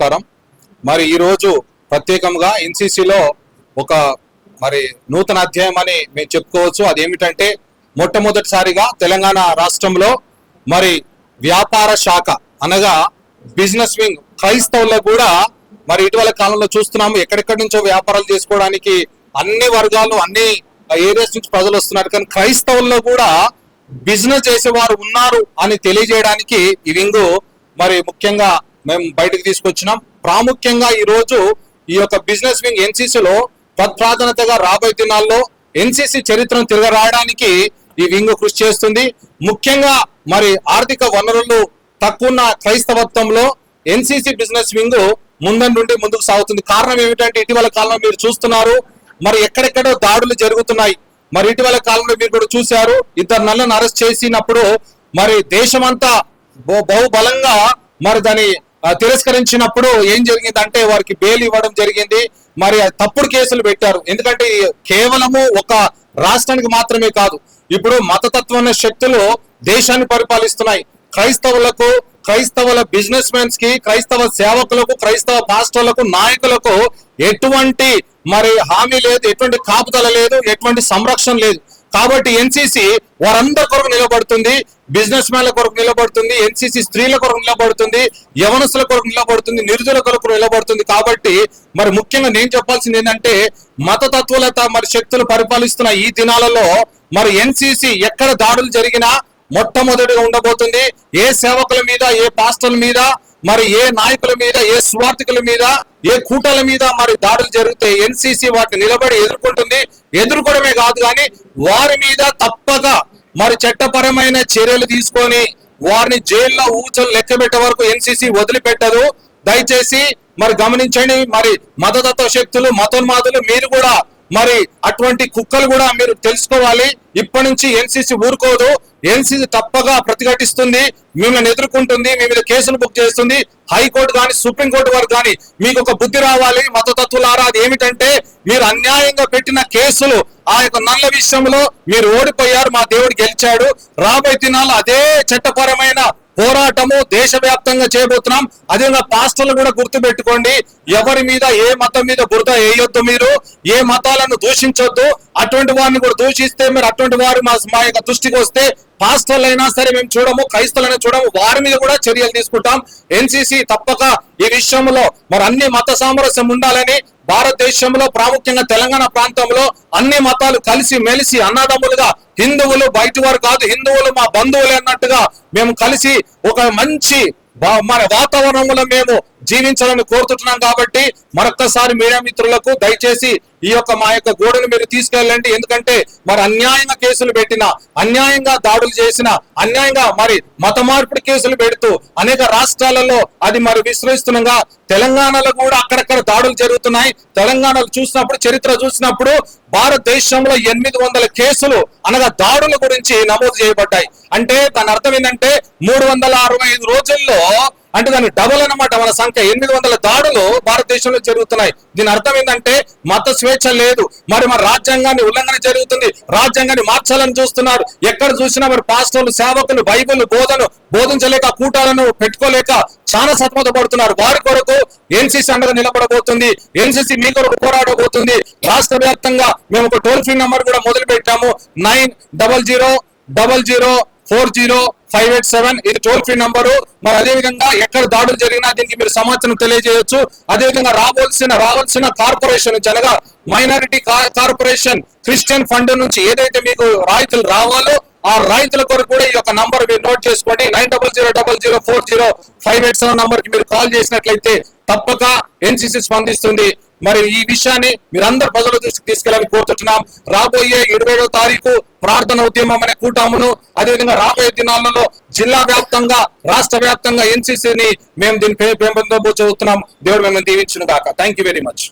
నమస్కారం. మరి ఈరోజు ప్రత్యేకంగా ఎన్సీసీలో ఒక మరి నూతన అధ్యాయం అని మేము చెప్పుకోవచ్చు. అదేమిటంటే మొట్టమొదటిసారిగా తెలంగాణ రాష్ట్రంలో మరి వ్యాపార శాఖ అనగా బిజినెస్ వింగ్ క్రైస్తవుల్లో కూడా మరి ఇటీవల కాలంలో చూస్తున్నాము ఎక్కడెక్కడి నుంచో వ్యాపారాలు చేసుకోవడానికి అన్ని వర్గాలు అన్ని ఏరియాస్ నుంచి ప్రజలు వస్తున్నారు. కానీ క్రైస్తవుల్లో కూడా బిజినెస్ చేసేవారు ఉన్నారు అని తెలియజేయడానికి ఈ వింగ్ మరి ముఖ్యంగా మేము బయటకు తీసుకొచ్చినాం. ప్రాముఖ్యంగా ఈ రోజు ఈ యొక్క బిజినెస్ వింగ్ ఎన్సీసీలో తత్ప్రాధాన్యతగా రాబోయే దినాల్లో ఎన్సీసీ చరిత్రను తిరగరాయడానికి ఈ వింగ్ కృషి చేస్తుంది. ముఖ్యంగా మరి ఆర్థిక వనరులు తక్కువ క్రైస్తవత్వంలో ఎన్సీసీ బిజినెస్ వింగ్ ముందు నుండి ముందుకు సాగుతుంది. కారణం ఏమిటంటే ఇటీవల కాలంలో మీరు చూస్తున్నారు మరి ఎక్కడెక్కడో దాడులు జరుగుతున్నాయి. మరి ఇటీవల కాలంలో మీరు కూడా చూశారు ఇద్దరు నల్లని అరెస్ట్ చేసినప్పుడు మరి దేశమంతా బహుబలంగా మరి దాని తిరస్కరించినప్పుడు ఏం జరిగిందంటే వారికి బెయిల్ ఇవ్వడం జరిగింది. మరి తప్పుడు కేసులు పెట్టారు. ఎందుకంటే కేవలము ఒక రాష్ట్రానికి మాత్రమే కాదు ఇప్పుడు మతతత్వ శక్తులు దేశాన్ని పరిపాలిస్తున్నాయి. క్రైస్తవులకు క్రైస్తవుల బిజినెస్ మెన్స్కి క్రైస్తవ సేవకులకు క్రైస్తవ పాస్టర్లకు నాయకులకు ఎటువంటి మరి హామీ లేదు ఎటువంటి కాపుదల లేదు ఎటువంటి సంరక్షణ లేదు. కాబట్టి ఎన్సీసీ వారందరి కొరకు నిలబడుతుంది బిజినెస్ మ్యాన్ల కొరకు నిలబడుతుంది ఎన్సీసీ స్త్రీల కొరకు నిలబడుతుంది యవనస్తుల కొరకు నిలబడుతుంది నిరుదుల కొరకు నిలబడుతుంది. కాబట్టి మరి ముఖ్యంగా నేను చెప్పాల్సింది ఏంటంటే మతతత్వలత మరి శక్తులు పరిపాలిస్తున్న ఈ దినాలలో మరి ఎన్సీసీ ఎక్కడ దాడులు జరిగినా మొట్టమొదటిగా ఉండబోతుంది. ఏ సేవకుల మీద ఏ పాస్టర్ల మీద మరి ఏ నాయకుల మీద ఏ స్వార్థికుల మీద ఏ కూటల మీద మరి దాడులు జరిగితే ఎన్సీసీ వాటిని నిలబడి ఎదుర్కొంటుంది? ఎదుర్కోవడమే కాదు కానీ వారి మీద తప్పక మరి చట్టపరమైన చర్యలు తీసుకొని వారిని జైల్లో ఊచలు లెక్క పెట్టే వరకు ఎన్సీసీ వదిలిపెట్టదు. దయచేసి మరి గమనించండి మరి మతతత్వ శక్తులు మతోన్మాదులు మీరు కూడా మరి అటువంటి కుక్కలు కూడా మీరు తెలుసుకోవాలి. ఇప్పటి నుంచి ఎన్సీసీ ఊరుకోదు. ఎన్సీసీ తప్పగా ప్రతిఘటిస్తుంది. మిమ్మల్ని ఎదుర్కొంటుంది. మీ మీద కేసులు బుక్ చేస్తుంది. హైకోర్టు కానీ సుప్రీంకోర్టు వారు కానీ మీకు ఒక బుద్ధి రావాలి. మతతత్వులారా అది ఏమిటంటే మీరు అన్యాయంగా పెట్టిన కేసులు ఆ యొక్క నల్ల విషయంలో మీరు ఓడిపోయారు. మా దేవుడు గెలిచాడు. రాబోయే దినాలు అదే చట్టపరమైన పోరాటము దేశవ్యాప్తంగా చేయబోతున్నాం. అదేవిధంగా పాస్టర్లు కూడా గుర్తు పెట్టుకోండి ఎవరి మీద ఏ మతం మీద బురద వేయొద్దు మీరు. ఏ మతాలను దూషించొద్దు. అటువంటి వారిని కూడా దూషిస్తే మీరు అటువంటి వారు మా మా యొక్క దృష్టికి వస్తే పాస్టర్లైనా సరే మేము చూడము క్రైస్తవులైనా చూడము వారి మీద కూడా చర్యలు తీసుకుంటాం. ఎన్సీసీ తప్పక ఈ విషయంలో మరి అన్ని మత సామరస్యం ఉండాలని భారతదేశంలో ప్రాముఖ్యంగా తెలంగాణ ప్రాంతంలో అన్ని మతాలు కలిసి మెలిసి అన్నదమ్ములుగా హిందువులు బయటి వారు కాదు హిందువులు మా బంధువులు అన్నట్టుగా మేము కలిసి ఒక మంచి బా- మన వాతావరణంలో మేము జీవించాలని కోరుతున్నాం కాబట్టి మరొక్కసారి మీడియా మిత్రులకు దయచేసి ఈ యొక్క మా యొక్క గోడను మీరు తీసుకెళ్ళండి. ఎందుకంటే మరి అన్యాయంగా కేసులు పెట్టిన అన్యాయంగా దాడులు చేసిన అన్యాయంగా మరి మత మార్పిడి కేసులు పెడుతూ అనేక రాష్ట్రాలలో అది మరి విశ్రయిస్తుండగా తెలంగాణలో కూడా అక్కడక్కడ దాడులు జరుగుతున్నాయి. తెలంగాణలో చూసినప్పుడు చరిత్ర చూసినప్పుడు భారతదేశంలో ఎనిమిది వందల కేసులు అనగా దాడుల గురించి నమోదు చేయబడ్డాయి. అంటే దాని అర్థం ఏంటంటే మూడు వందల అరవై ఐదు రోజుల్లో అంటే దాని డబుల్ అన్నమాట. మన సంఖ్య ఎనిమిది వందల దాడులు భారతదేశంలో జరుగుతున్నాయి. దీని అర్థం ఏంటంటే మత స్వేచ్ఛ లేదు. మరి మరి రాజ్యాంగాన్ని ఉల్లంఘన జరుగుతుంది. రాజ్యాంగాన్ని మార్చాలని చూస్తున్నారు. ఎక్కడ చూసినా మరి పాస్టర్లు సేవకులు బైబిల్ బోధను బోధించలేక కూటాలను పెట్టుకోలేక చాలా సతమత పడుతున్నారు వారి కొరకు ఎన్సీసీ అండగా నిలబడబోతుంది. ఎన్సీసీ మీ కొరకు పోరాడబోతుంది. రాష్ట్ర వ్యాప్తంగా మేము ఒక టోల్ ఫ్రీ నెంబర్ కూడా మొదలు పెట్టాము nine double zero double zero four zero five eight seven ఇది టోల్ ఫ్రీ నంబరు. మరి అదే విధంగా ఎక్కడ దాడులు జరిగినా దీనికి మీరు సమాచారం తెలియజేయొచ్చు. అదే విధంగా రావాల్సిన రావాల్సిన కార్పొరేషన్ నుంచి అనగా మైనారిటీ కార్పొరేషన్ క్రిస్టియన్ ఫండ్ నుంచి ఏదైతే మీకు రాయితీలు రావాలో ఆ రైతుల కొరకు కూడా ఈ యొక్క నంబర్ మీరు నోట్ చేసుకోండి. Nine double zero double zero four zero five eight seven నంబర్కి మీరు కాల్ చేసినట్లయితే తప్పక ఎన్సీసీ స్పందిస్తుంది. మరి ఈ విషయాన్ని మీరందరూ ప్రజల దృష్టికి తీసుకెళ్ళాలని కోరుతున్నాం రాబోయే ఇరవై తారీఖు ప్రార్థన ఉద్యమం అనే కూటామును అదేవిధంగా రాబోయే దినాలలో జిల్లా వ్యాప్తంగా రాష్ట్ర వ్యాప్తంగా ఎన్సీసీని మేము దీన్ని పెంపొందబోతున్నాం దేవుడు మిమ్మల్ని దీవించిన దాకా థ్యాంక్ యూ వెరీ మచ్